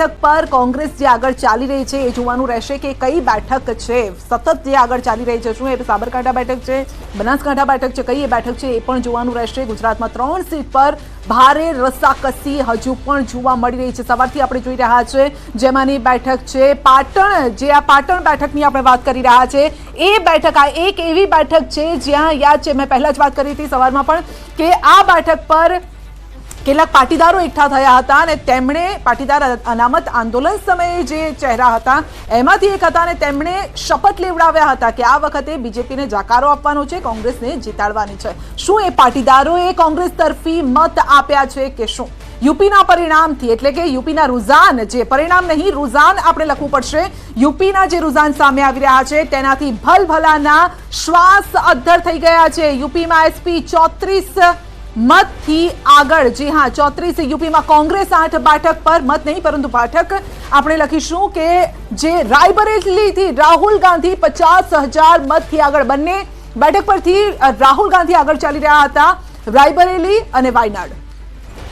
બેઠક પર કોંગ્રેસ જે આગળ ચાલી રહી છે એ જોવાનું રહેશે કે કઈ બેઠક છે? સતત જે આગળ ચાલી રહી છે, શું એ સાબરકાંઠા બેઠક છે, બનાસકાંઠા બેઠક છે, કઈ એ બેઠક છે એ પણ જોવાનું રહેશે. ગુજરાતમાં ત્રણ સીટ પર ભારે રસાકસી હજુ પણ જોવા મળી રહી છે. સવારથી આપણે જોઈ રહ્યા છે જેમાંની બેઠક છે પાટણ. જે આ પાટણ બેઠકની આપણે વાત કરી રહ્યા છે. એ બેઠક, આ એક એવી બેઠક છે જ્યાં યાદ છે મેં પહેલાં જ વાત કરી હતી સવારમાં પણ, કે આ બેઠક પર કેટલાક પાટીદારો એકઠા થયા હતા અને તેમણે પાટીદાર અનામત આંદોલન સમયે જે ચહેરા હતા, એમાંથી એક હતા અને તેમણે શપથ લેવડાવ્યા હતા કે આ વખતે બીજેપીને જાકારો આપવાનો છે, કોંગ્રેસને જીતાડવાની છે. શું એ પાટીદારોએ કોંગ્રેસ તરફી મત આપ્યા છે કે શું? યુપીના પરિણામથી, એટલે કે યુપીના રુઝાન, જે પરિણામ નહીં, રુઝાન આપણે લખવું પડશે. યુપીના જે રુઝાન સામે આવી રહ્યા છે, તેનાથી ભલભલાના શ્વાસ અદ્ધર થઈ ગયા છે. યુપીમાં એસપી ચોત્રીસ મતથી આગળ. જી હા, ચોત્રીસ યુપીમાં કોંગ્રેસ આઠ બેઠક પર મત નહીં, પરંતુ બેઠક આપણે લખીશું કે જે રાયબરેલીથી રાહુલ ગાંધી પચાસ હજાર મતથી આગળ બંને બેઠક પરથી રાહુલ ગાંધી આગળ ચાલી રહ્યા હતા, રાયબરેલી અને વાયનાડ.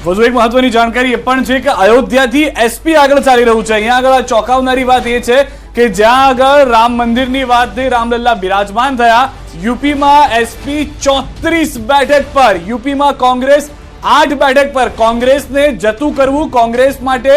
વધુ એક મહત્વની જાણકારી એ પણ છે કે અયોધ્યાથી એસપી આગળ ચાલી રહ્યું છે. અહીંયા આગળ ચોંકાવનારી વાત એ છે કે જ્યાં આગળ રામ મંદિરની વાત થઈ રામલલ્લા બિરાજમાન થયા યુપીમાં એસપી ચોત્રીસ બેઠક પર, યુપીમાં કોંગ્રેસ આઠ બેઠક પર. કોંગ્રેસને જતું કરવું કોંગ્રેસ માટે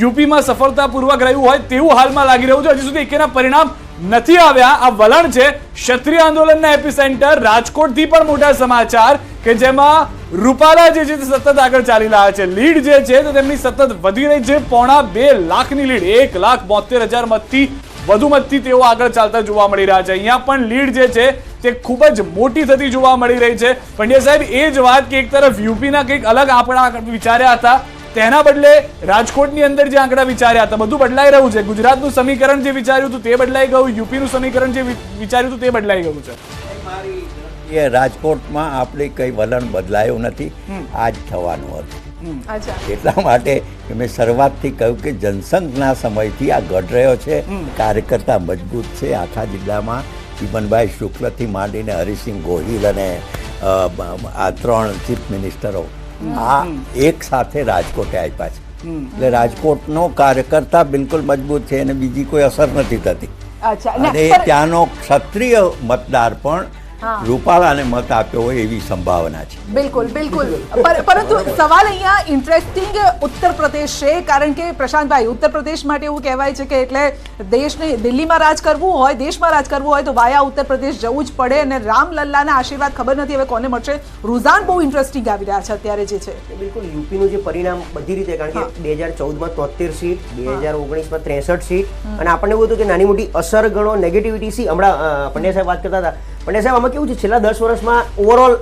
યુપીમાં સફળતાપૂર્વક રહ્યું હોય તેવું હાલમાં લાગી રહ્યું છે. હજી સુધી એકેના પરિણામ નથી આવ્યા. આ વલણ છે ક્ષત્રિય આંદોલનના એપિસેન્ટર રાજકોટથી પણ મોટા સમાચાર કે જેમાં રૂપાલા જે છે સતત આગળ ચાલી રહ્યા છે. લીડ જે છે તો તેમની સતત વધી રહી છે. પોણા બે લાખની લીડ. એક લાખ બોતેર હજાર મતથી વધુ મતથી તેઓ આગળ ચાલતા જોવા મળી રહ્યા છે. અહીંયા પણ લીડ જે છે તે ખૂબ જ મોટી થતી જોવા મળી રહી છે. પંડ્યા સાહેબ એ જ વાત કે એક તરફ યુપીના કંઈક અલગ આંકડા વિચાર્યા હતા તેના બદલે રાજકોટની અંદર જે આંકડા વિચાર્યા હતા બધું બદલાઈ રહ્યું છે. ગુજરાતનું સમીકરણ જે વિચાર્યું હતું તે બદલાઈ ગયું યુપીનું સમીકરણ જે વિચાર્યું હતું તે બદલાઈ ગયું છે. એ રાજકોટમાં આપણે કંઈ વલણ બદલાયું નથી. આ જ થવાનું હતું. એટલા માટે મેં શરૂઆતથી કહ્યું કે જનસંઘના સમયથી આ ઘટ રહ્યો છે. કાર્યકર્તા મજબૂત છે. આખા જિલ્લામાં ચીમનભાઈ શુક્લથી માંડીને હરિસિંહ ગોહિલ અને આ ત્રણ ચીફ મિનિસ્ટરો આ એક સાથે રાજકોટે આપ્યા છે. એટલે રાજકોટનો કાર્યકર્તા બિલકુલ મજબૂત છે. અને બીજી કોઈ અસર નથી થતી. અને ત્યાંનો ક્ષત્રિય મતદાર પણ. રૂપાલાને મત આપ્યો હોય એવી સંભાવના છે. બિલકુલ બિલકુલ. પરંતુ સવાલ અહીંયા ઇન્ટરેસ્ટિંગ ઉત્તર પ્રદેશ છે કારણ કે પ્રશાંતભાઈ ઉત્તર પ્રદેશ માટે એવું કહેવાય છે કે એટલે દેશને દિલ્હીમાં રાજ કરવું હોય દેશમાં રાજ કરવું હોય તો વાયા ઉત્તર પ્રદેશ જવું જ પડે અને રામલલ્લાના આશીર્વાદ ખબર નથી હવે કોને મળશે. રુઝાન બહુ ઇન્ટરેસ્ટિંગ આવી રહ્યા છે અત્યારે જે છે. બિલકુલ યુપીનું જે પરિણામ બધી રીતે કારણ કે બે હજાર ચૌદમાં તોતેર સીટ બે હજાર ઓગણીસમાં ત્રેસઠ સીટ. અને આપણને એવું હતું કે નાની મોટી અસર ગણો નેગેટિવિટી સી હમણાં પંડ્યા સાહેબ વાત કરતા હતા. પંડ્યા સાહેબ આમાં કેવું છે? છેલ્લા દસ વર્ષમાં ઓવરઓલ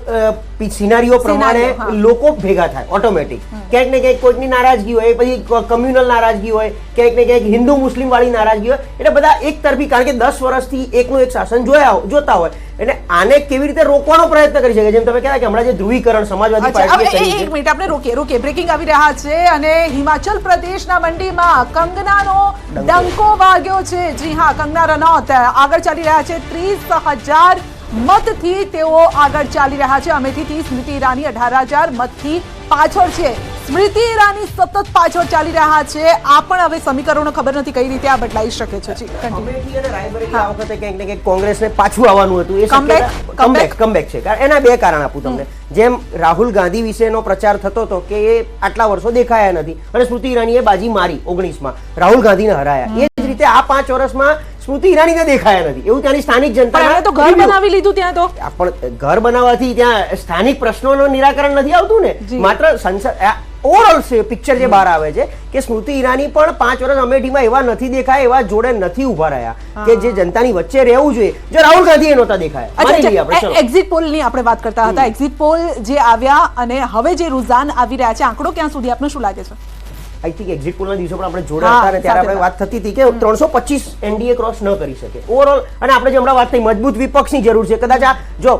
સિનારીઓ પ્રમાણે લોકો ભેગા થાય ઓટોમેટિક ક્યાંક ને ક્યાંક કોઈકની નારાજગી હોય પછી કમ્યુનલ નારાજગી હોય ક્યાંક ને ક્યાંક હિન્દુ મુસ્લિમ વાળી નારાજગી હોય. એટલે બધા એક તરફી કારણ કે દસ વર્ષથી એકનું એક શાસન જોયા જોતા હોય. એટલે આને કેવી રીતે રોકવાનો પ્રયત્ન કરી શકે? જેમ તમે કહેતા કે હમણાં જે ધ્રુવીકરણ સમાજવાદી પાર્ટીએ એક મિનિટ આપણે રોકીએ રોકીએ. બ્રેકિંગ આવી રહ્યા છે અને હિમાચલ પ્રદેશના મંડીમાં કંગનાનો ડંકો. વાગ્યો છે. જી હા કંગના રનૌત આગળ ચાલી રહ્યા છે. ત્રીસ હજાર મતથી તેઓ આગળ ચાલી રહ્યા છે. અમેઠીથી સ્મૃતિ ઈરાની અઢાર હજાર મતથી પાછળ છે. સ્મૃતિ ઈરાની સતત પાછળ ચાલી રહ્યા છે. આ પણ હવે સમીકરણો ખબર નથી કઈ રીતે આ બદલાઈ શકે છે. વખતે કંઈક ને કંઈક કોંગ્રેસને પાછું આવવાનું હતું. એ? કમબેક કમબેક છે. કારણ એના બે કારણ આપું તમને. જેમ રાહુલ ગાંધી વિશેનો પ્રચાર થતો હતો કે એ આટલા વર્ષો દેખાયા નથી. અને સ્મૃતિ ઈરાનીએ બાજી મારી ઓગણીસમાં. રાહુલ ગાંધીને હરાયા. એ જ રીતે આ પાંચ વર્ષમાં સ્મૃતિ ઈરાનીને દેખાયા નથી. એવું ત્યાંની સ્થાનિક જનતા તો ઘર બનાવી લીધું ત્યાં તો. પણ ઘર બનાવવાથી ત્યાં સ્થાનિક પ્રશ્નોનું નિરાકરણ નથી આવતું ને. માત્ર સંસદ ઓવરઓલ પિક્ચર જે બહાર આવે છે કે સ્મૃતિ ઈરાની પણ પાંચ વર્ષ અમેઠીમાં એવા નથી દેખાય એવા જોડે નથી ઊભા રહ્યા. કે જે જનતાની વચ્ચે રહેવું જોઈએ. જો રાહુલ ગાંધી એ નહોતા દેખાયા. એક્ઝિટ પોલની આપણે વાત કરતા હતા. એક્ઝિટ પોલ જે આવ્યા અને હવે જે રુઝાન આવી રહ્યા છે આંકડો ક્યાં સુધી આપને શું લાગે છે? આઈ થિંક એક્ઝિટ પોલના દિવસો પણ આપણે જોડે હતા અને ત્યારે આપણે વાત થતી હતી કે ત્રણસો પચીસ એનડીએ ક્રોસ ન કરી શકે. ઓવરઓલ અને આપણે જે હમણાં વાત થઈ મજબૂત વિપક્ષની જરૂર છે. કદાચ આ જો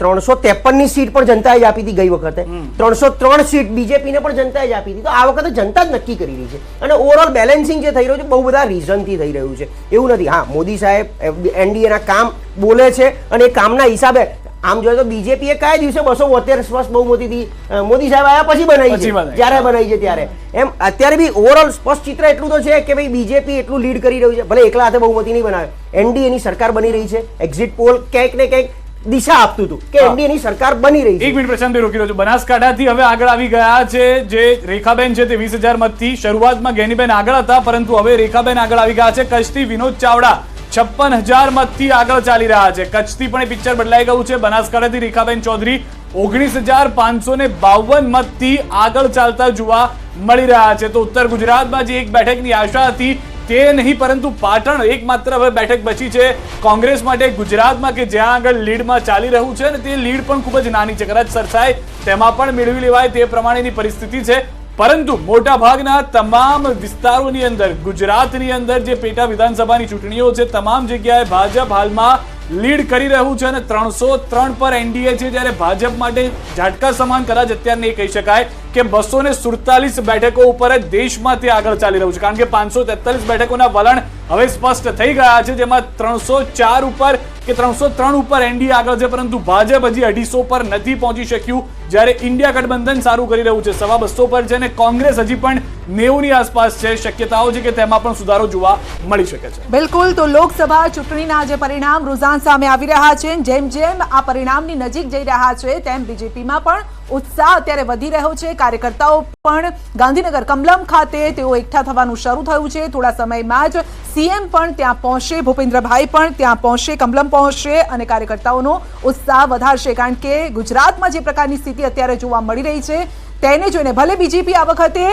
ત્રણસો ની સીટ પણ જનતાએ જ આપી હતી ગઈ વખતે. ત્રણસો ત્રણ સીટ બીજેપીને પણ જનતાએ જ આપી હતી. તો આ વખતે જનતા જ નક્કી કરી રહી છે. અને ઓવરઓલ બેલેન્સિંગ જે થઈ રહ્યું છે બહુ બધા રીઝનથી થઈ રહ્યું છે. એવું નથી. હા મોદી સાહેબ એનડીએના કામ બોલે છે અને એ કામના હિસાબે આમ જોઈએ તો બીજેપીએ કયા દિવસે બસો બોતેર સ્પષ્ટ બહુમતીથી હતી? મોદી સાહેબ આવ્યા પછી બનાવી છે જ્યારે બનાવી છે ત્યારે. એમ અત્યારે બી ઓવરઓલ સ્પષ્ટ ચિત્ર એટલું તો છે કે ભાઈ બીજેપી એટલું લીડ કરી રહ્યું છે. ભલે એકલા હાથે બહુમતી નહીં બનાવે. એનડીએની સરકાર બની રહી છે. એક્ઝિટ પોલ ક્યાંક ને ક્યાંક દિશા આપતું હતું કે. એનડીએની સરકાર બની રહી છે. એક મિનિટ પ્રશાંત રોકી રહ્યો છું. બનાસકાંઠાથી હવે આગળ આવી ગયા છે જે રેખાબેન છે તે વીસ હજાર મતથી શરૂઆતમાં ગેનીબેન આગળ હતા પરંતુ હવે રેખાબેન આગળ આવી ગયા છે. કચ્છથી વિનોદ ચાવડા છપ્પન હજાર મતથી આગળ ચાલી રહ્યા છે. કચ્છથી પણ એ પિક્ચર બદલાઈ ગયું છે. બનાસકાંઠાથી રેખાબેન ચૌધરી ઓગણીસ હજાર પાંચસો ને બાવન મતથી આગળ ચાલતા જોવા મળી રહ્યા છે. તો ઉત્તર ગુજરાતમાં જે એક બેઠકની આશા હતી તે નહીં, પરંતુ પાટણ એકમાત્ર હવે બેઠક બચી છે. કોંગ્રેસ માટે ગુજરાતમાં કે જ્યાં આગળ લીડમાં ચાલી રહ્યું છે અને તે લીડ પણ ખૂબ જ નાની છે. કદાચ સરસાય તેમાં પણ મેળવી લેવાય તે પ્રમાણેની પરિસ્થિતિ છે. પરંતુ મોટા ભાગના તમામ વિસ્તારોની અંદર, ગુજરાતની અંદર જે પેટા વિધાનસભાની ચૂંટણીઓ છે, તમામ જગ્યાએ ભાજપ હાલમાં લીડ કરી રહ્યું છે અને ત્રણસો ત્રણ પર એનડીએ છે, જ્યારે ભાજપ માટે ઝાટકા સમાન કદાચ નહીં કહી શકાય. કે બસો ને સુડતાલીસ બેઠકો ઉપર જ દેશમાં તે આગળ ચાલી રહ્યું છે. કારણ કે પાંચસો તેતાલીસ બેઠકોના વલણ હવે સ્પષ્ટ થઈ ગયા છે, જેમાં ત્રણસો ચાર ઉપર કે ત્રણસો ત્રણ ઉપર એનડીએ આગળ છે, પરંતુ ભાજપ હજી અઢીસો પર નથી પહોંચી શક્યું. જ્યારે ઇન્ડિયા ગઠબંધન સારું કરી રહ્યું છે, સવા બસો પર છે અને કોંગ્રેસ હજી પણ નેવુંની આસપાસ છે. શક્યતાઓ છે કે તેમાં પણ સુધારો જોવા મળી શકે છે. બિલકુલ, તો લોકસભા ચૂંટણીના જે પરિણામ રૂઝાન સામે આવી રહ્યા છે. જેમ જેમ આ પરિણામની નજીક જઈ રહ્યા છે, તેમ બીજેપીમાં પણ ઉત્સાહ અત્યારે વધી રહ્યો છે. કાર્યકર્તાઓ પણ ગાંધીનગર કમલમ ખાતે તેઓ એકઠા થવાનું શરૂ થયું છે. થોડા સમયમાં જ સીએમ પણ ત્યાં પહોંચશે. ભૂપેન્દ્રભાઈ પણ ત્યાં પહોંચશે, કમલમ પહોંચશે અને કાર્યકર્તાઓનો ઉત્સાહ વધારશે. કારણ કે ગુજરાતમાં જે પ્રકારની સ્થિતિ અત્યારે જોવા મળી રહી છે, તેને જોઈને ભલે બીજેપી આ વખતે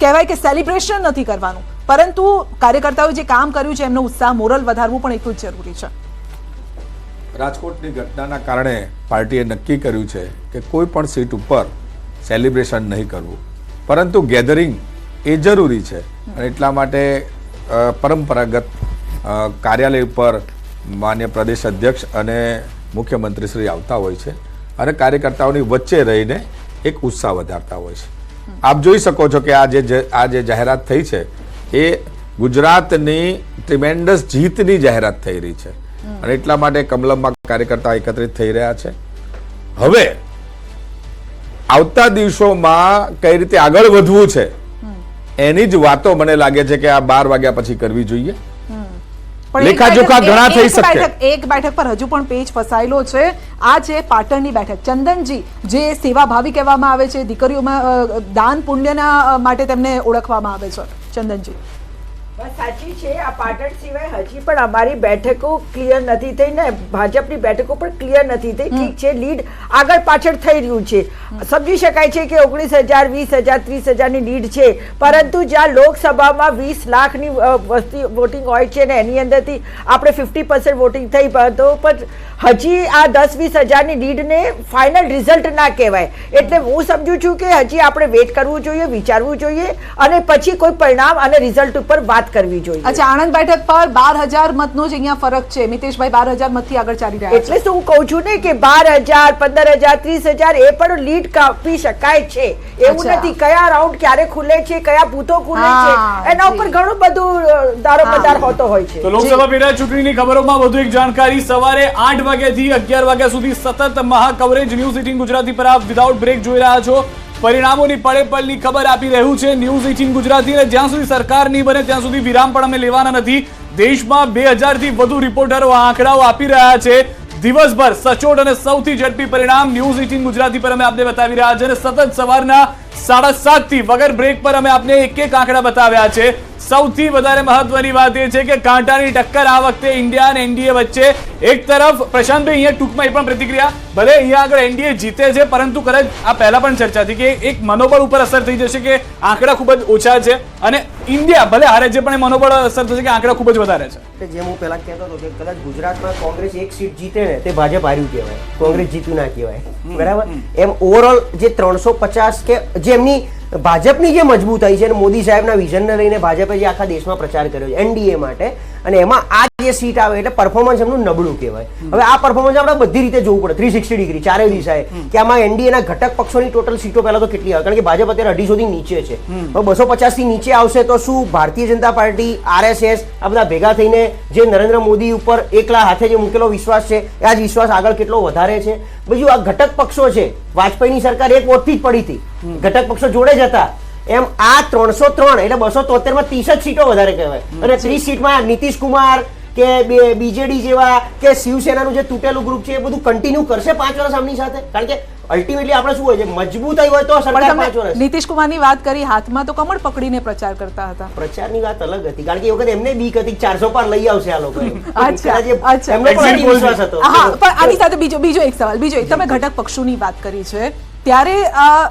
કહેવાય કે સેલિબ્રેશન નથી કરવાનું, પરંતુ કાર્યકર્તાઓએ જે કામ કર્યું છે, એમનો ઉત્સાહ મોરલ વધારવું પણ એટલું જ જરૂરી છે. રાજકોટની ઘટનાના કારણે પાર્ટીએ નક્કી કર્યું છે કે કોઈ પણ સીટ ઉપર સેલિબ્રેશન નહીં કરવું. પરંતુ ગેધરિંગ એ જરૂરી છે અને એટલા માટે પરંપરાગત કાર્યાલય ઉપર માન્ય પ્રદેશ અધ્યક્ષ અને મુખ્યમંત્રી શ્રી આવતા હોય છે અને કાર્યકર્તાઓની વચ્ચે રહીને એક ઉત્સાહ વધારતા હોય છે. આપ જોઈ શકો છો કે આ જે આ જે જાહેરાત થઈ છે એ ગુજરાતની ટ્રિમેન્ડસ જીતની જાહેરાત થઈ રહી છે. અને એટલા માટે કમલમમાં કાર્યકર્તા એકત્રિત થઈ રહ્યા છે. હવે આવતા દિવસોમાં કઈ રીતે આગળ વધવું છે એની જ વાતો મને લાગે છે કે આ બાર વાગ્યા પછી કરવી જોઈએ. લેખાજોખા બેઠક- ઘણા થઈ શકે. એક બેઠક પર હજુ પણ પેજ ફસાયેલો છે. આ છે પાટણની બેઠક ચંદનજી જે સેવાભાવી કહેવામાં આવે છે દીકરીઓમાં દાન પુણ્યના માટે તેમને ઓળખવામાં આવે છે. ચંદનજી. સાચી છે આ પાટણ સિવાય હજી પણ અમારી બેઠકો ક્લિયર નથી થઈ ને ભાજપની બેઠકો પણ ક્લિયર નથી થઈ. ઠીક છે લીડ આગળ પાછળ થઈ રહ્યું છે. સમજી શકાય છે કે ઓગણીસ હજાર વીસ હજાર ત્રીસ હજારની લીડ છે. પરંતુ જ્યાં લોકસભામાં વીસ લાખની વસ્તી વોટિંગ હોય છે ને એની અંદરથી આપણે ફિફ્ટી પર્સન્ટ વોટિંગ થઈ તો પણ હજી આ દસ વીસ હજારની લીડને ફાઇનલ રિઝલ્ટ ના કહેવાય. એટલે હું સમજુ છું કે હજી આપણે વેટ કરવું જોઈએ વિચારવું જોઈએ અને પછી કોઈ પરિણામ અને રિઝલ્ટ ઉપર વાત કરવી જોઈએ. અચ્છા આણંદ બેઠક પર બાર હજાર મતનો જ અહીંયા ફરક છે. મિતેશભાઈ બાર હજાર મતથી આગળ ચાલી રહ્યા એટલે શું હું કહું છું ને કે બાર હજાર પંદર હજાર ત્રીસ હજાર એ પણ લીડ કાપી શકાય છે. એવું નથી કયા રાઉન્ડ ક્યારે ખુલે છે કયા બૂથો ખુલે છે એના ઉપર ઘણું બધું દારો પદાર હોતો હોય છે. તો લોકસભા પેટા ચૂંટણીની ખબરોમાં વધુ એક જાણકારી સવારે આઠ વાગ્યાથી અગિયાર વાગ્યા સુધી સતત મહા કવરેજ ન્યૂઝ એટીન ગુજરાતી પર આપ વિધાઉટ બ્રેક જોઈ રહ્યા છો. પરિણામોની પળે પળની ખબર આપી રહ્યું છે ન્યૂઝ એટીન ગુજરાતી અને જ્યાં સુધી સરકાર નહીં બને ત્યાં સુધી વિરામ પણ અમે લેવાના નથી. દેશમાં બેથી વધુ રિપોર્ટરો આંકડાઓ આપી રહ્યા છે. દિવસભર સચોટ અને સૌથી ઝડપી પરિણામ ન્યૂઝ એટીન ગુજરાતી પર અમે આપને બતાવી રહ્યા છે અને સતત સવારના સાડા સાતથી વગર બ્રેક પર અમે આપને એક એક આંકડા બતાવ્યા છે. સૌથી વધારે મહત્વની વાત એ છે કે કાંટાની ટક્કર આ વખતે ઇન્ડિયા અને એનડીએ વચ્ચે એક તરફ પ્રશાંતભાઈ અહીંયા ટૂંકમાં એ પણ પ્રતિક્રિયા, ભલે અહીંયા આગળ એનડીએ જીતે છે, પરંતુ કદાચ આ પહેલા પણ ચર્ચા હતી કે એક મનોબળ ઉપર અસર થઈ જશે કે આંકડા ખૂબ જ ઓછા છે અને ઇન્ડિયા ભલે હારે છે, પણ એ મનોબળ અસર થશે કે આંકડા ખૂબ જ વધારે છે. કે જેમ હું પહેલા કહેતો હતો કે કદાચ ગુજરાતમાં કોંગ્રેસ એક સીટ જીતે ને તે ભાજપ હાર્યું કહેવાય. કોંગ્રેસ જીત્યું ના કહેવાય. બરાબર? એમ ઓવરઓલ જે ત્રણસો પચાસ કે જે એમની ભાજપની જે મજબૂતાઈ છે અને મોદી સાહેબના વિઝનને લઈને ભાજપે જે આખા દેશમાં પ્રચાર કર્યો છે એનડીએ માટે અને એમાં આ જે સીટ આવે એટલે પરફોર્મન્સ એમનું નબળું કહેવાય. હવે આ પરફોર્મન્સ આપણે બધી રીતે જોવું પડે. થ્રી સિક્સટી ડિગ્રી ચારે દિશાએ. કે આમાં એનડીએના ઘટક પક્ષોની ટોટલ સીટો પહેલા તો કેટલી આવે? કારણ કે ભાજપ અત્યારે અઢીસોથી નીચે છે. હવે બસો પચાસથી નીચે આવશે તો શું? ભારતીય જનતા પાર્ટી આરએસએસ આ બધા ભેગા થઈને જે નરેન્દ્ર મોદી ઉપર એકલા હાથે જે મૂકેલો વિશ્વાસ છે આ જ વિશ્વાસ આગળ કેટલો વધારે છે? બીજું આ ઘટક પક્ષો છે. વાજપેયીની સરકાર એક વોટથી જ પડી હતી. ઘટક પક્ષો જોડે જ હતા. એમ આ ત્રણસો ત્રણ એટલે બસો તોતેરમાં ત્રીસ જ સીટો વધારે કહેવાય. અને ત્રીસ સીટમાં નીતિશ કુમાર કે બીજેડી જેવા કે શિવસેનાનું જે તૂટેલું ગ્રુપ છે એ બધું કન્ટિન્યુ કરશે પાંચ વર્ષ આમની સાથે? કારણ કે અલ્ટિમેટલી આપણે શું હોય છે મજબૂતાઈ હોય તો સરકાર પાંચ વર્ષ. નીતિશ કુમારની વાત કરી હાથમાં તો કમળ પકડીને પ્રચાર કરતા હતા. પ્રચારની વાત અલગ હતી. કારણ કે એ વખત એમને બીક હતી ચારસો પાર લઈ આવશે આ લોકો. અચ્છા, અચ્છા. એમનો પણ વિશ્વાસ હતો. હા પણ આની સાથે બીજો બીજો એક સવાલ. બીજો એક તમે ઘટક પક્ષોની વાત કરી છે. ત્યારે આ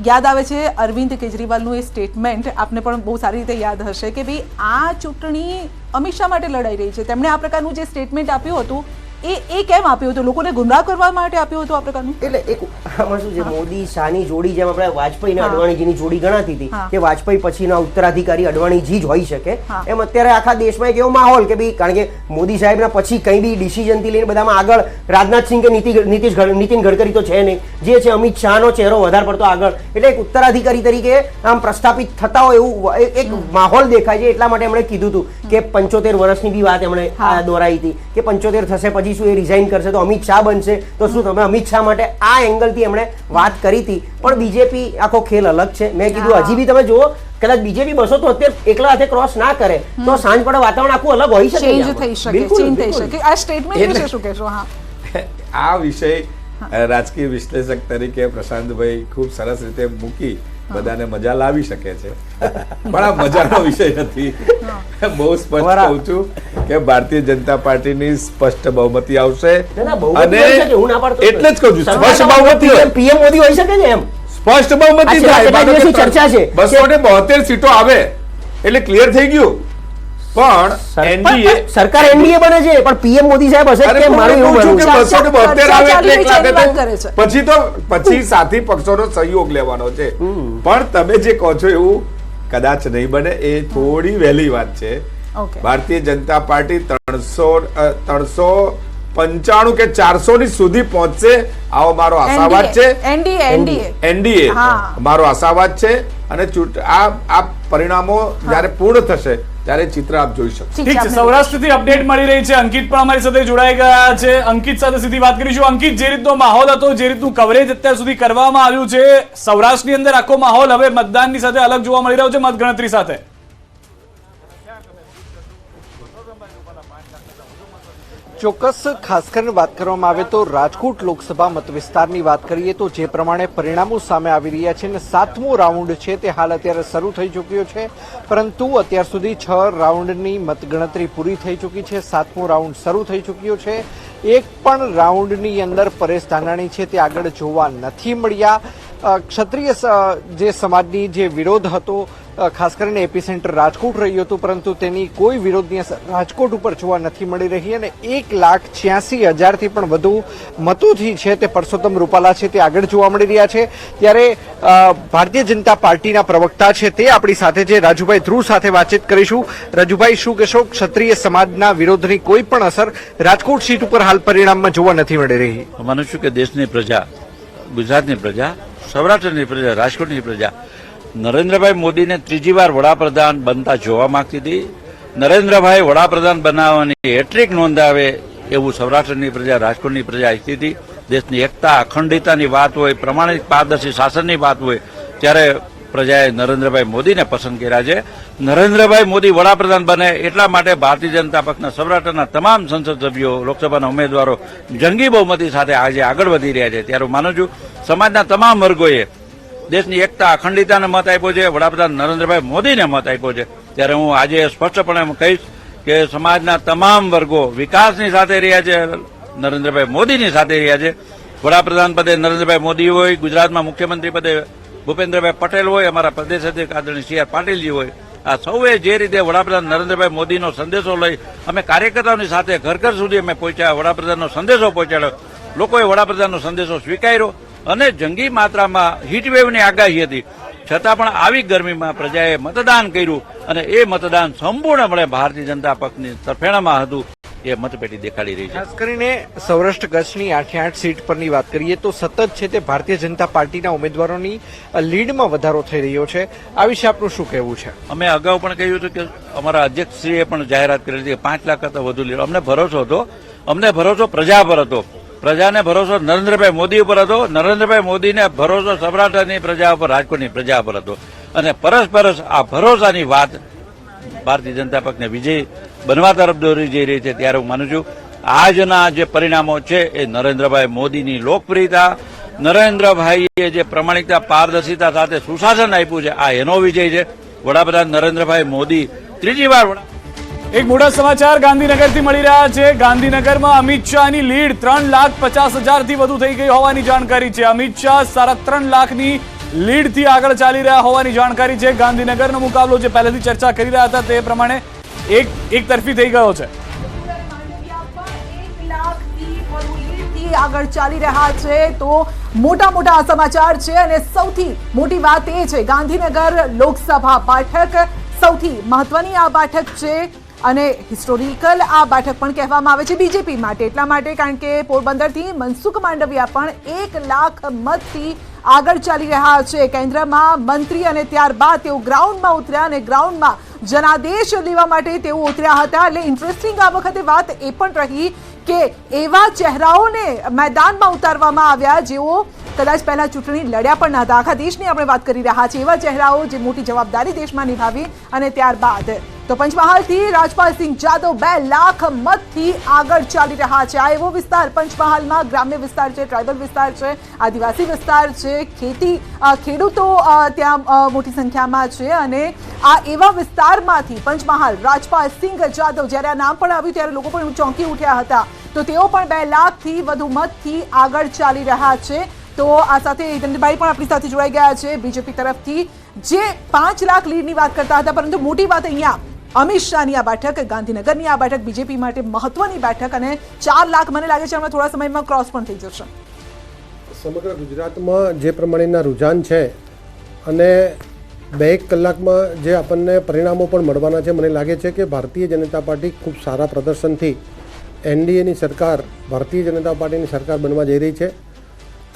યાદ આવે છે, અરવિંદ કેજરીવાલનું એ સ્ટેટમેન્ટ આપને પણ બહુ સારી રીતે યાદ હશે કે ભાઈ આ ચૂંટણી અમિત શાહ માટે લડાઈ રહી છે. તેમણે આ પ્રકારનું જે સ્ટેટમેન્ટ આપ્યું હતું એ એ કેમ આપ્યું હતું? લોકોને ગુમરાહ કરવા માટે આપ્યું હતું આ પ્રકારનું? એટલે એક આમાં શું છે? મોદી શાહની જોડી જેમ આપણે વાજપેયી અને અડવાણીજીની જોડી ગણાતી હતી કે વાજપેયી પછીના ઉત્તરાધિકારી અડવાણીજી જ હોઈ શકે. એમ અત્યારે આખા દેશમાં એક એવો માહોલ કે ભાઈ કારણ કે મોદી સાહેબના પછી કંઈ બી ડિસિઝનથી લઈને બધામાં આગળ રાજનાથસિંહ કે નીતિ નીતિશ નીતિન ગડકરી તો છે નહીં. જે છે અમિત શાહનો ચહેરો વધારે પડતો આગળ. એટલે એક ઉત્તરાધિકારી તરીકે આમ પ્રસ્થાપિત થતા હોય એવું એક- એક માહોલ દેખાય છે એટલા માટે એમણે કીધું હતું. કે પંચોતેર વર્ષની બી વાત એમણે દોરાઈ હતી કે પંચોતેર થશે પછી શું એ રિઝાઇન કરશે? તો અમિત શાહ બનશે. તો શું તમે અમિત શાહ માટે આ એંગલથી એમણે વાત કરી હતી. પણ બીજેપી આખો ખેલ અલગ છે. મેં કીધું હજી બી તમે જુઓ કદાચ બીજેપી બસો તોતેર એકલા હાથે ક્રોસ ના કરે તો સાંજ પડે વાતાવરણ આખું અલગ હોઈ શકે ચેન્જ થઈ શકે ચેન્જ થઈ શકે. આ સ્ટેટમેન્ટ વિશે શું કહેશો? હા. આ વિષય રાજકીય વિશ્લેષક તરીકે પ્રશાંતભાઈ ખૂબ સરસ રીતે મૂકી બધાને મજા લાવી શકે છે. પણ આ મજાનો વિષય નથી. બહુ સ્પષ્ટ કહું છું કે ભારતીય જનતા પાર્ટીની સ્પષ્ટ બહુમતી આવશે. અને એટલે જ કહું છું સ્પષ્ટ બહુમતી પીએમ મોદી હોઈ શકે છે એમ? સ્પષ્ટ બહુમતી ચર્ચા છે. બસો ને બોતેર સીટો આવે. એટલે ક્લિયર થઈ ગયું. પણ એનડીએ સરકાર એનડીએ બને છે પણ પીએમ મોદી સાહેબ હશે કે મારું એવું બનવું કે છે. 272 આવે એટલે એક છે, પછી તો પછી સાથી પક્ષોનો સહયોગ લેવાનો છે. પણ તમે જે કહો છો એવું કદાચ નહીં બને એ થોડી વહેલી વાત છે. ભારતીય જનતા પાર્ટી ત્રણસો ત્રણસો પંચાણું કે ચારસો ની સુધી પહોંચશે. આવો મારો આશાવાદ છે. NDA, NDA. એનડીએ. મારો આશાવાદ છે અને આ આ પરિણામો જ્યારે પૂર્ણ થશે ત્યારે ચિત્ર આપ જોઈ શકો. ઠીક છે સૌરાષ્ટ્રથી અપડેટ મળી રહી છે. અંકિત પણ અમારી સાથે જોડાઈ ગયા છે. અંકિત સાથે સીધી વાત કરીશું. અંકિત જે રીતનો માહોલ હતો જે રીતનું કવરેજ અત્યાર સુધી કરવામાં આવ્યું છે સૌરાષ્ટ્રની અંદર આખો માહોલ હવે મતદાનની સાથે અલગ જોવા મળી રહ્યો છે મતગણતરી સાથે. ચોક્કસ, ખાસ કરીને વાત કરવામાં આવે તો રાજકોટ લોકસભા મત વિસ્તારની વાત કરીએ તો જે પ્રમાણે પરિણામો સામે આવી રહ્યા છે અને સાતમો રાઉન્ડ છે તે હાલ અત્યારે શરૂ થઈ ચૂક્યો છે. પરંતુ અત્યાર સુધી છ રાઉન્ડની મતગણતરી પૂરી થઈ ચૂકી છે. સાતમો રાઉન્ડ શરૂ થઈ ચૂક્યો છે. એક પણ રાઉન્ડની અંદર પરેશ ધાનાણી છે તે આગળ જોવા નથી મળ્યા. ક્ષત્રિય જે સમાજની જે વિરોધ હતો ખાસ કરીને એપીસેન્ટર રાજકોટ રહ્યું હતું, પરંતુ તેની કોઈ વિરોધની અસર રાજકોટ ઉપર જોવા નથી મળી રહી અને એક લાખ છ્યાસી હજારથી પણ વધુ મતોથી છે તે પરસોત્તમ રૂપાલા છે તે આગળ જોવા મળી રહ્યા છે. ત્યારે ભારતીય જનતા પાર્ટીના પ્રવક્તા છે તે આપણી સાથે છે. રાજુભાઈ ધ્રુવ સાથે વાતચીત કરીશું. રાજુભાઈ, શું કહેશો? ક્ષત્રિય સમાજના વિરોધની કોઈ પણ અસર રાજકોટ સીટ ઉપર હાલ પરિણામમાં જોવા નથી મળી રહી? માનું છું કે દેશની પ્રજા, ગુજરાતની પ્રજા સૌરાષ્ટ્રની પ્રજા, રાજકોટની પ્રજા. નરેન્દ્રભાઈ મોદીને ત્રીજી વાર વડાપ્રધાન બનતા જોવા માંગતી હતી. નરેન્દ્રભાઈ વડાપ્રધાન બનાવવાની હેટ્રિક નોંધાવે એવું સૌરાષ્ટ્રની પ્રજા, રાજકોટની પ્રજા ઇચ્છતી હતી. દેશની એકતા, અખંડિતતાની વાત હોય, પ્રમાણિક પારદર્શી શાસનની વાત હોય, ત્યારે પ્રજાએ નરેન્દ્રભાઈ મોદીને પસંદ કર્યા છે. નરેન્દ્રભાઈ મોદી વડાપ્રધાન બને એટલા માટે ભારતીય જનતા પક્ષના સૌરાષ્ટ્રના તમામ સંસદ સભ્યો, લોકસભાના ઉમેદવારો જંગી બહુમતી સાથે આજે આગળ વધી રહ્યા છે. ત્યારે હું માનું છું, સમાજના તમામ વર્ગોએ દેશની એકતા અખંડિતાને મત આપ્યો છે. વડાપ્રધાન નરેન્દ્રભાઈ મોદીને મત આપ્યો છે. ત્યારે હું આજે સ્પષ્ટપણે કહીશ કે સમાજના તમામ વર્ગો વિકાસની સાથે રહ્યા છે, નરેન્દ્રભાઈ મોદીની સાથે રહ્યા છે. વડાપ્રધાન પદે નરેન્દ્રભાઈ મોદી હોય, ગુજરાતમાં મુખ્યમંત્રી પદે ભૂપેન્દ્રભાઈ પટેલ હોય, અમારા પ્રદેશ અધ્યક્ષ આદરણીય સી આર પાટીલજી હોય, આ સૌએ જે રીતે વડાપ્રધાન નરેન્દ્રભાઈ મોદીનો સંદેશો લઈ, અમે કાર્યકર્તાઓની સાથે ઘર ઘર સુધી અમે પહોંચ્યા, વડાપ્રધાનનો સંદેશો પહોંચાડ્યો. લોકોએ વડાપ્રધાનનો સંદેશો સ્વીકાર્યો અને જંગી માત્રામાં હીટવેવની આગાહી હતી. છતાં પણ આવી ગરમીમાં પ્રજાએ મતદાન કર્યું અને એ મતદાન સંપૂર્ણપણે ભારતીય જનતા પક્ષની તરફેણામાં હતું. એ મતપેટી દેખાડી રહી છે. ખાસ કરીને સૌરાષ્ટ્ર કચ્છની આઠે આઠ સીટ પરની વાત કરીએ તો સતત છે તે ભારતીય જનતા પાર્ટીના ઉમેદવારોની લીડમાં વધારો થઈ રહ્યો છે. આ વિશે આપનું શું કહેવું છે? અમે અગાઉ પણ કહ્યું હતું કે અમારા અધ્યક્ષશ્રીએ પણ જાહેરાત કરી હતી કે પાંચ લાખ કરતાં વધુ લીડ. અમને ભરોસો હતો. અમને ભરોસો પ્રજા પર હતો. પ્રજાને ભરોસો નરેન્દ્રભાઈ મોદી ઉપર હતો. નરેન્દ્રભાઈ મોદીને ભરોસો સૌરાષ્ટ્રની પ્રજા ઉપર રાજકોટની પ્રજા પર હતો. અને પરસ્પરસ આ ભરોસાની વાત ભારતીય જનતા પક્ષને વિજય બનવા તરફ દોરી જઈ રહી છે ત્યારે હું માનું છું, આજના જે પરિણામો છે એ નરેન્દ્રભાઈ મોદીની લોકપ્રિયતા, નરેન્દ્રભાઈએ જે પ્રમાણિકતા, પારદર્શિતા સાથે સુશાસન આપ્યું છે, આ એનો વિજય છે. વડાપ્રધાન નરેન્દ્રભાઈ મોદી, ત્રીજી વાર એક મોટા સમાચાર ગાંધીનગરથી મળી રહ્યા છે. ગાંધીનગરમાં અમિત શાહની લીડ ત્રણ લાખ પચાસ હજારથી વધુ થઈ ગઈ હોવાની જાણકારી છે. અમિત શાહ સાડા ત્રણ લાખની લીડથી આગળ ચાલી રહ્યા હોવાની જાણકારી છે. ગાંધીનગરનો મુકાબલો જે પહેલેથી ચર્ચા કરી રહ્યા હતા તે પ્રમાણે એક એક તરફી થઈ ગયો છે. આગળ ચાલી રહ્યા છે તો મોટા મોટા સમાચાર છે અને સૌથી મોટી વાત એ છે, ગાંધીનગર લોકસભા બેઠક સૌથી મહત્વની આ બેઠક છે અને હિસ્ટોરિકલ આ બેઠક પણ કહેવામાં આવે છે બીજેપી માટે. એટલા માટે કારણ કે પોરબંદરથી મનસુખ માંડવિયા પણ એક લાખ મતથી આગળ ચાલી રહ્યા છે. કેન્દ્રમાં મંત્રી અને ત્યારબાદ તેઓ ગ્રાઉન્ડમાં ઉતર્યા અને ગ્રાઉન્ડમાં જનાદેશ લેવા માટે તેઓ ઉતર્યા હતા. એટલે ઇન્ટરેસ્ટિંગ આ વખતે વાત એ પણ રહી કે એવા ચહેરાઓને મેદાનમાં ઉતારવામાં આવ્યા જેઓ કદાચ પહેલા ચૂંટણી લડ્યા પણ નહોતા. આખા દેશની આપણે વાત કરી રહ્યા છીએ એવા ચહેરાઓ જે મોટી જવાબદારી દેશમાં નિભાવી અને ત્યારબાદ તો પંચમહાલથી રાજપાલસિંહ જાદવ બે લાખ મતથી આગળ ચાલી રહ્યા છે. આ એવો વિસ્તાર પંચમહાલમાં ગ્રામ્ય વિસ્તાર છે, ટ્રાઇબલ વિસ્તાર છે, આદિવાસી વિસ્તાર છે, ખેતી ખેડૂતો ત્યાં મોટી સંખ્યામાં છે અને આ એવા વિસ્તારમાંથી પંચમહાલ રાજપાલસિંહ જાદવ જ્યારે આ નામ પણ આવ્યું ત્યારે લોકો પણ ચોંકી ઉઠ્યા હતા. તો તેઓ પણ બે લાખથી વધુ મતથી આગળ ચાલી રહ્યા છે. તો આ સાથે હિતેન્દ્રભાઈ પણ આપણી સાથે જોડાઈ ગયા છે. બીજેપી તરફથી જે પાંચ લાખ લીડની વાત કરતા હતા, પરંતુ મોટી વાત અહીંયા અમિત શાહની આ બેઠક, ગાંધીનગરની આ બેઠક, બીજેપી માટે મહત્વની બેઠક અને ચાર લાખ મને લાગે છે હમણાં થોડા સમયમાં ક્રોસ પણ થઈ જશે. સમગ્ર ગુજરાતમાં જે પ્રમાણેના રુઝાન છે અને બે એક કલાકમાં જે આપણને પરિણામો પણ મળવાના છે, મને લાગે છે કે ભારતીય જનતા પાર્ટી ખૂબ સારા પ્રદર્શનથી એનડીએની સરકાર, ભારતીય જનતા પાર્ટીની સરકાર બનવા જઈ રહી છે.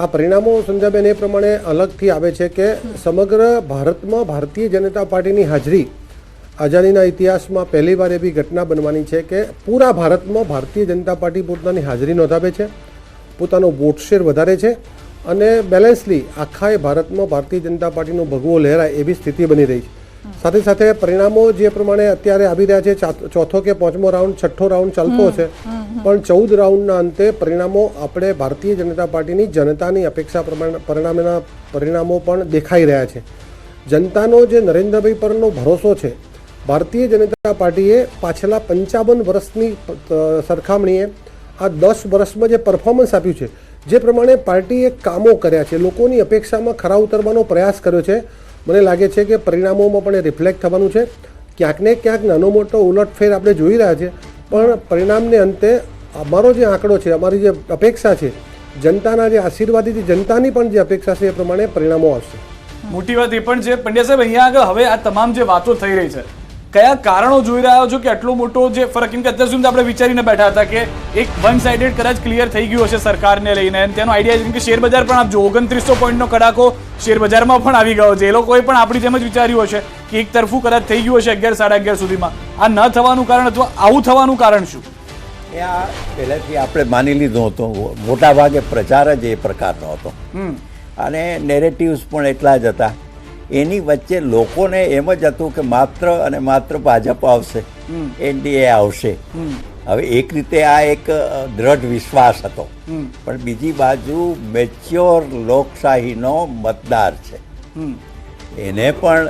આ પરિણામો સંજાબેન એ પ્રમાણે અલગથી આવે છે કે સમગ્ર ભારતમાં ભારતીય જનતા પાર્ટીની હાજરી આઝાદીના ઇતિહાસમાં પહેલીવાર એવી ઘટના બનવાની છે કે પૂરા ભારતમાં ભારતીય જનતા પાર્ટી પોતાની હાજરી નોંધાવે છે પોતાનો વોટ શેર વધારે છે અને બેલેન્સલી આખા એ ભારતમાં ભારતીય જનતા પાર્ટીનો ભગવો લહેરાય એવી સ્થિતિ બની રહી છે. સાથે સાથે પરિણામો જે પ્રમાણે અત્યારે આવી રહ્યા છે ચોથો કે પાંચમો રાઉન્ડ છઠ્ઠો રાઉન્ડ ચાલતો હશે. પણ ચૌદ રાઉન્ડના અંતે પરિણામો આપણે ભારતીય જનતા પાર્ટીની જનતાની અપેક્ષા પ્રમાણે પરિણામેના પરિણામો પણ દેખાઈ રહ્યા છે. જનતાનો જે નરેન્દ્રભાઈ પરનો ભરોસો છે ભારતીય જનતા પાર્ટીએ પાછલા પંચાવન વર્ષની સરખામણીએ આ દસ વર્ષમાં જે પરફોર્મન્સ આપ્યું છે, જે પ્રમાણે પાર્ટીએ કામો કર્યા છે, લોકોની અપેક્ષામાં ખરા ઉતરવાનો પ્રયાસ કર્યો છે, મને લાગે છે કે પરિણામોમાં પણ એ રિફ્લેક્ટ થવાનું છે. ક્યાંક ને ક્યાંક નાનો મોટો ઉલટફેર આપણે જોઈ રહ્યા છે, પણ પરિણામને અંતે અમારો જે આંકડો છે, અમારી જે અપેક્ષા છે, જનતાના જે આશીર્વાદી જનતાની પણ જે અપેક્ષા છે એ પ્રમાણે પરિણામો આવશે. મોટી વાત એ પણ છે, પંડ્યા સાહેબ, અહીંયા આગળ હવે આ તમામ જે વાતો થઈ રહી છે કયા કારણો જોઈ રહ્યા છો કે આટલો મોટો જે ફરક? કેમ કે અત્યાર સુધી આપણે વિચારીને બેઠા હતા કે એક વન સાઇડેડ કદાચ ક્લિયર થઈ ગયું હશે સરકારને લઈને. અને તેનો આઈડિયા છે કે શેર બજાર પણ આપજો ઓગણત્રીસો પોઈન્ટનો કડાકો શેર બજારમાં પણ આવી ગયો છે. એ લોકોએ પણ આપણી જેમ જ વિચાર્યું હશે કે એક તરફું કદાચ થઈ ગયું હશે અગિયાર સાડા અગિયાર સુધીમાં. આ ન થવાનું કારણ અથવા આવું થવાનું કારણ શું? એ આ પહેલેથી આપણે માની લીધું હતું. મોટાભાગે પ્રચાર જ એ પ્રકારનો હતો. અને નેરેટિવ્સ પણ એટલા જ હતા. એની વચ્ચે લોકોને એમ જ હતું કે માત્ર અને માત્ર ભાજપ આવશે. એનડીએ આવશે. હવે એક રીતે આ એક દ્રઢ વિશ્વાસ હતો. પણ બીજી બાજુ મેચ્યોર લોકશાહીનો મતદાર છે. એને પણ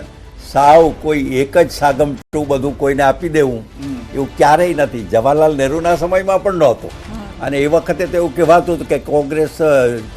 સાવ કોઈ એક જ સાગમટું બધું કોઈને આપી દેવું એવું ક્યારેય નથી. જવાહરલાલ નહેરુના સમયમાં પણ નહોતું. અને એ વખતે તો એવું કહેવાતું હતું કે કોંગ્રેસ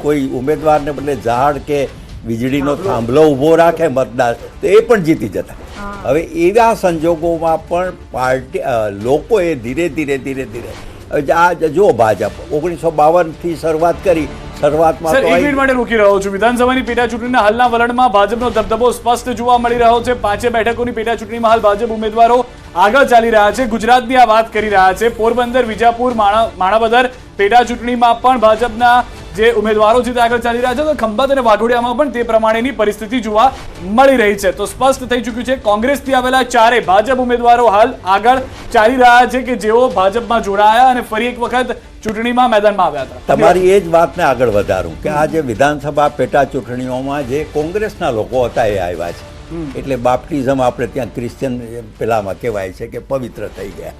કોઈ ઉમેદવારને બદલે ઝાડ કે વીજળીનો થાંભલો ઊભો રાખે મતદાર તો એ પણ જીતી જતા. હવે એવા સંજોગોમાં પણ પાર્ટી લોકોએ ધીરે ધીરે ધીરે ધીરે હવે આ જો ભાજપ ઓગણીસો બાવનથી શરૂઆત કરી શરૂઆતમાં સર એક મિનિટ માટે રોકી રહ્યો છું. વિધાનસભાની પેટા ચૂંટણીના હાલના વલણમાં ભાજપનો દબદબો સ્પષ્ટ જોવા મળી રહ્યો છે. પાંચે બેઠકોની પેટા ચૂંટણીમાં હાલ ભાજપ ઉમેદવારો આગળ ચાલી રહ્યા છે. ગુજરાતની આ વાત કરી રહ્યા છે. પોરબંદર, વિજાપુર, માણા- માણાવદર, પેટા ચૂંટણીમાં પણ ભાજપના જે ઉમેદવારો છે તે આગળ ચાલી રહ્યા છે. તો ખંભાત અને વાઘોડિયામાં પણ તે પ્રમાણેની પરિસ્થિતિ જોવા મળી રહી છે. તો સ્પષ્ટ થઈ ચૂક્યું છે, કોંગ્રેસથી આવેલા ચારે ભાજપ ઉમેદવારો હાલ આગળ ચાલી રહ્યા છે કે જેઓ ભાજપમાં જોડાયા અને ફરી એક વખત ચૂંટણીમાં મેદાનમાં આવ્યા હતા. તમારી એ જ વાતને આગળ વધારું કે આ જે વિધાનસભા પેટા ચૂંટણીઓમાં જે કોંગ્રેસના લોકો હતા એ આવ્યા છે. એટલે બાપ્ટિઝમ આપણે ત્યાં ક્રિશ્ચિયન પેલામાં કહેવાય છે કે પવિત્ર થઈ ગયા.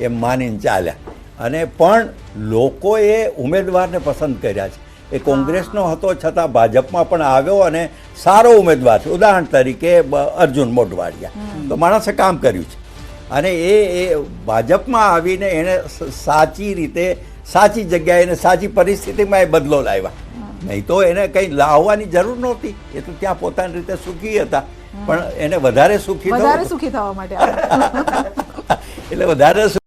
એમ માનીને ચાલ્યા. અને પણ લોકોએ ઉમેદવારને પસંદ કર્યા છે. એ કોંગ્રેસનો હતો છતાં ભાજપમાં પણ આવ્યો અને સારો ઉમેદવાર છે. ઉદાહરણ તરીકે અર્જુન મોઢવાડિયા. તો માણસે કામ કર્યું છે. અને એ એ ભાજપમાં આવીને એણે સાચી રીતે સાચી જગ્યાએ એને સાચી પરિસ્થિતિમાં એ બદલો લાવ્યા. નહીં તો એને કંઈ લાવવાની જરૂર નહોતી. એ તો ત્યાં પોતાની રીતે સુખી હતા. પણ એને વધારે સુખી વધારે સુખી થવા માટે એટલે વધારે